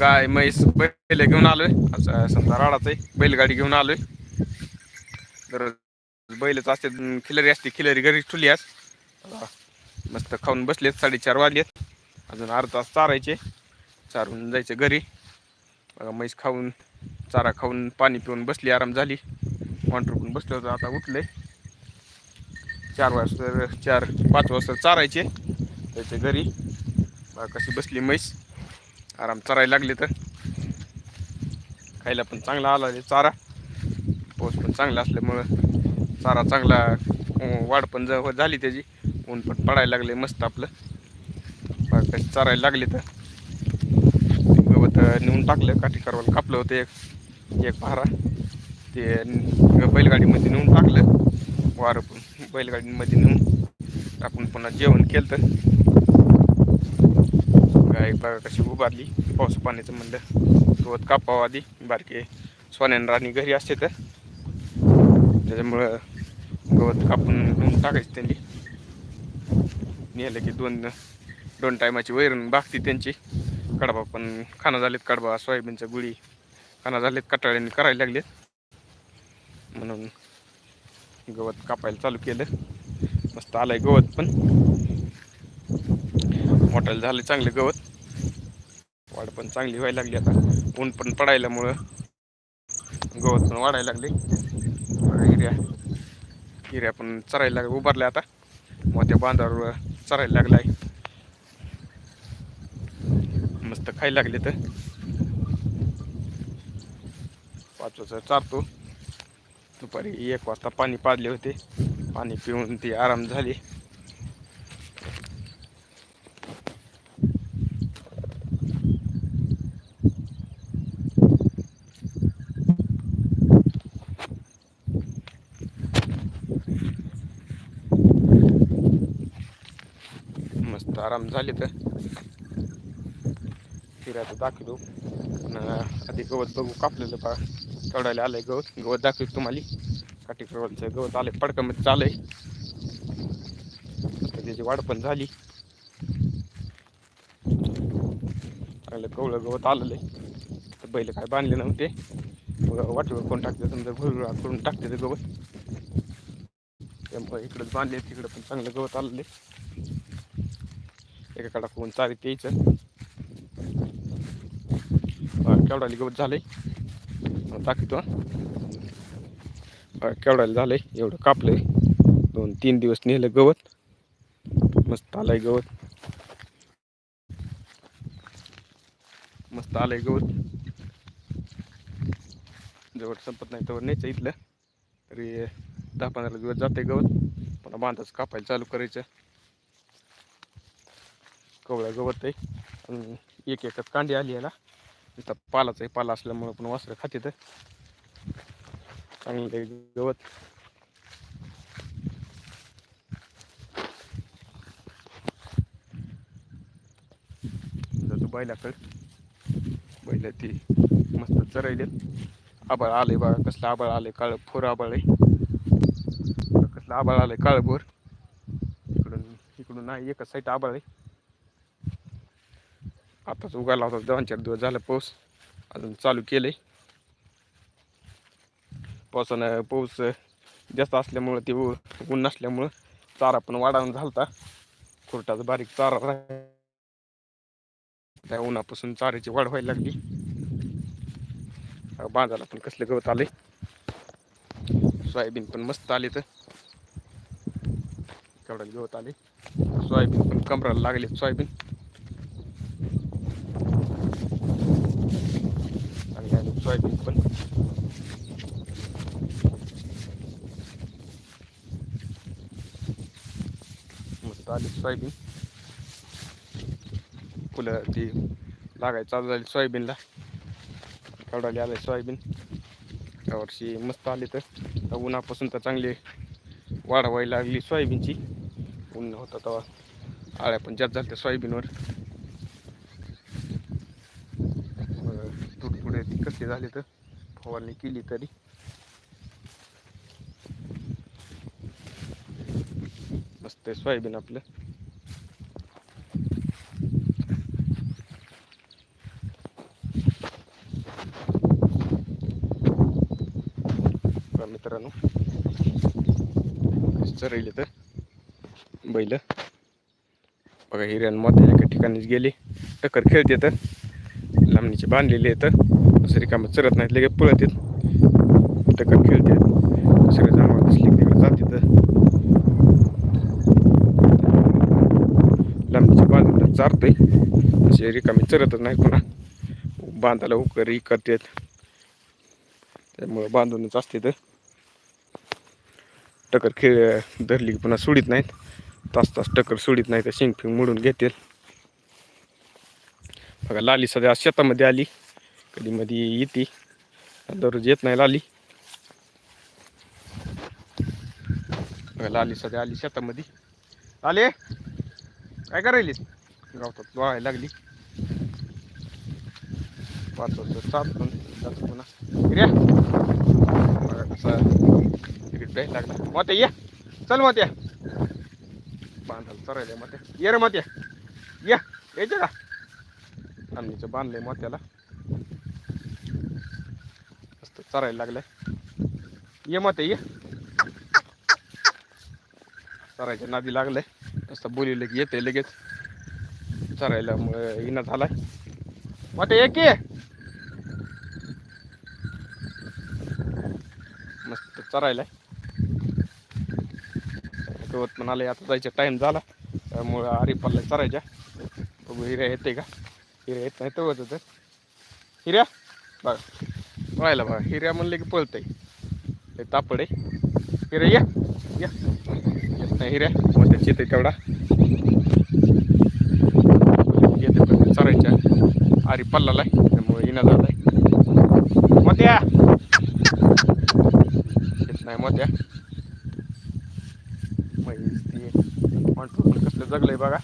गाय म्हैस बैल घेऊन आलोय. समजा राडाच आहे. बैलगाडी घेऊन आलोय. तर बैलच असते. खिलरी असते. खिलरी घरी ठुली अस मस्त खाऊन बसलेत. साडेचार वाजलेत. अजून अर्धा तास चारायचे. चारून जायचे घरी. बघा म्हैस खाऊन चारा खाऊन पाणी पिऊन बसली. आराम झाली. वांटर पण बसले होतं. आता उठले चार वाजता चार पाच वाजता चारायचे. त्याच्या घरी. कशी बसली म्हैस. आराम चरायला लागले तर. खायला पण चांगला आला चारा. पाऊस पण चांगला असल्यामुळं चारा चांगला वाढ पण ज- झाली त्याची. ऊन पण पडायला लागले मस्त आपलं. कशी चारायला लागले तर. गवत नेऊन टाकलं काठी करवाला कापलं होतं एक. एक भारा. ते बैलगाडीमध्ये नेऊन टाकलं. वारं पण बैलगाडीमध्ये नेऊन. टाकून पुन्हा जेवण केलं तर गाय बघा कशी उभारली पाऊस पाण्याचं म्हणलं. गवत कापावं आधी. बारके सोन्यान राणी घरी असते तर. त्याच्यामुळं गवत कापून टाकायचं त्यांनी. नेलं की दोन दोन टायमाची वैरण बागती त्यांची. कडबा पण खाना झालेत. कडबा सोयाबीनच्या गुळी खाना झालेत. कटाळ्यांनी करायला लागलेत. म्हणून गवत कापायला चालू केलं. मस्त आलंय गवत पण. मोठालं झालं चांगलं गवत. वाढ पण चांगली व्हायला लागली आता. ऊन पण पडायल्यामुळं. गवत पण वाढायला लागले. हिऱ्या हिऱ्या पण चरायला लाग उभारल्या आता. मोठ्या बांधावर चरायला लागलाय. मस्त खायला लागले तर. पाच वाजता चारतो. दुपारी एक वाजता पाणी पाजले होते. पाणी पिऊन ती आराम झाली मस्त आराम झाले तर. फिरायचं दाखवतो. आधी गवत बघू कापलेलं पा तोडायला आलंय गवत. गवत दाखवतो तुम्हाला. काठी गवत आलंय. पडकामध्ये चालय. त्याची वाढ पण झाली. चांगलं कवळं गवत आलेलं आहे. तर बैल काय बांधले नव्हते. वाटेवर कोण टाकते? समजा भुरळा करून टाकते ते गवत. त्यामुळे इकडं बांधले तिकडं पण चांगलं गवत आलेलं आहे. एकाकडा कोण चारीत यायचं केवढाली गवत झालंय. दाखवतो हा. बघा, झालंय. एवढं कापलंय. दोन तीन दिवस नेलं गवत. मस्त आलंय गवत. मस्त आलंय गवत. जवळ संपत नाही तेवढं न्यायचं इथलं. तरी दहा पंधरा दिवस जाते गवत. पण बांधाच कापायला चालू करायचं. कवळं गवत आहे. आणि एक एकच कांडी आली याला. इथं पालाच आहे पाला असल्यामुळं पण वासरं खाते तर चांगलं आहे गवत. जातो बैलाकडे. बैला ती मस्त चरायलेत आबाळ आलंय बा कसलं आबाळ आलंय काळ फोर आबाळ आहे. कसलं आबाळ आलंय काळभोर इकडून इकडून नाही एकच साईड आबाळ आहे. आताच उगायला होता दोन चार दिवस झाला पाऊस. अजून चालू केले पावसानं पाऊस जास्त असल्यामुळं ते ऊ- ऊन नसल्यामुळं चारा पण वाढावून झालता. खुरटाचा बारीक चारा त्या उन्हापासून चाऱ्याची वाढ व्हायला लागली. अं, बांधाला पण कसले गवत आले. सोयाबीन पण मस्त आले तर केवढा गवत आले. सोयाबीन पण कमराला लागले सोयाबीन चांगले आले सोयाबीन पण. मस्त आली सोयाबीन. फुलं ती लागायला चालू झाली सोयाबीनला. केवढाली आलं सोयाबीन. यावर्षी मस्त आले तर. त्या उन्हापासून तर चांगली वाढवायला लागली सोयाबीनची. ऊन होता तेव्हा. आळ्या पण जास्त झाल्या सोयाबीनवर. कसे झाले तर? फवारणी केली तरी. मस्त आहे सोयाबीन आपलं. मित्रांनो. तर. बैल. बघा हिरण मोठ्या एका ठिकाणीच गेले. टक्कर खेळते तर. लांबणीचे बांधलेले आहेत. असं रिकामं चरत नाहीत लगेच पळत आहेत. टक्कर खेळते दुसरे जनावर दिसले की तिकडे जाते तर लांबणीचे बांधून चारतोय. असे रिकामी चरतच नाही पुन्हा बांधायला उकर करतात त्यामुळं बांधूनच असते तर टकर खेळ धरली की पुन्हा सोडित नाहीत. तास तास टकर सोडित नाही तर शिंग फिंग मोडून घेतील बघा लाली सध्या शेतामध्ये आली. कधी मध्ये येते. दररोज येत नाही लाली. बघा लाली सध्या आली शेतामध्ये. आले? काय करायलीस? गावतात वाळायला लागली. पाच वाजता सात पण जातो पुन्हा. हिऱ्या बघा कसा तिकीट प्यायला लागला. मोत्या ये. चल मोत्या. बांधायला चरायला मोत्या. ये रे मोत्या. या. यायचं का? आम्हीचं बांधलंय मोत्याला. मस्त चरायला लागलाय. ये मोत्या ये. चरायच्या नादी लागलंय. मस्त बोलिलं की येते लगेच. चरायला इना झालाय. मोत्या एक ये मस्त चरायला गवत म्हणाले आता जायचा टाइम झाला. त्यामुळं आरी पल्ला चरायच्या. बघू हिऱ्या येते का? हिरे येत नाही तर तर. हिऱ्या? बघा. पळायला बघा हिऱ्या म्हणले की पळतंय. हे तापड आहे. हिऱ्या या. या. येत नाही हिऱ्या. मग त्याची येते तेवढा. येते पण चरायच्या. आरी पल्लाला आहे त्यामुळे येणं झालाय मोत्या! येत नाही मोत्या. म्हैस ते. पण कसलं जगलंय बघा.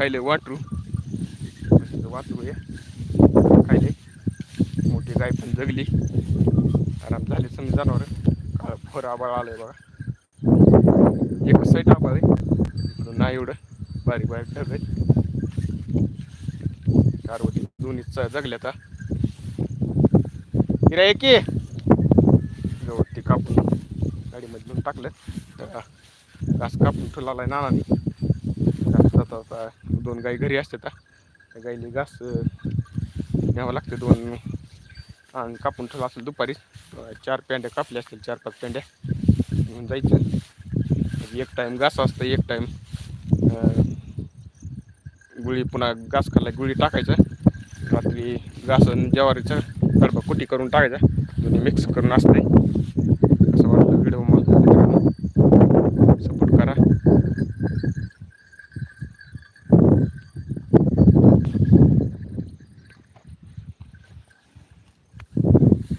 खायले वाटरू. मस्त वाटरू हे खायले. मोठी गाय पण जगली. आराम झाले समजा जनावर. काळ फोर आबाळ आलंय बघा. एक साईट आबाळ आहे. इकडून नाही एवढं. बारीक बारीक ढग आहेत. कारवती दोन्ही च- जगल्या आता. हिरा एक ये गवत ते कापून गाडीमध्ये घेऊन टाकलं तर घास कापून ठेवला नानाने. घास जाता दोन गाई घरी असतात त्या गाईले घास घ्यावं न्यावं लागते दोन. आणि कापून ठेवलं असेल दुपारी चार पेंड्या कापल्या असतील चार पाच पेंड्या. घेऊन जायचं. एक टाईम घास असतं एक टाईम गुळी पुन्हा घास खाल्ला गुळी टाकायचं. रात्री घास आणि ज्वारीचं कडबा कुटी करून टाकायचा. दोन्ही मिक्स करून असते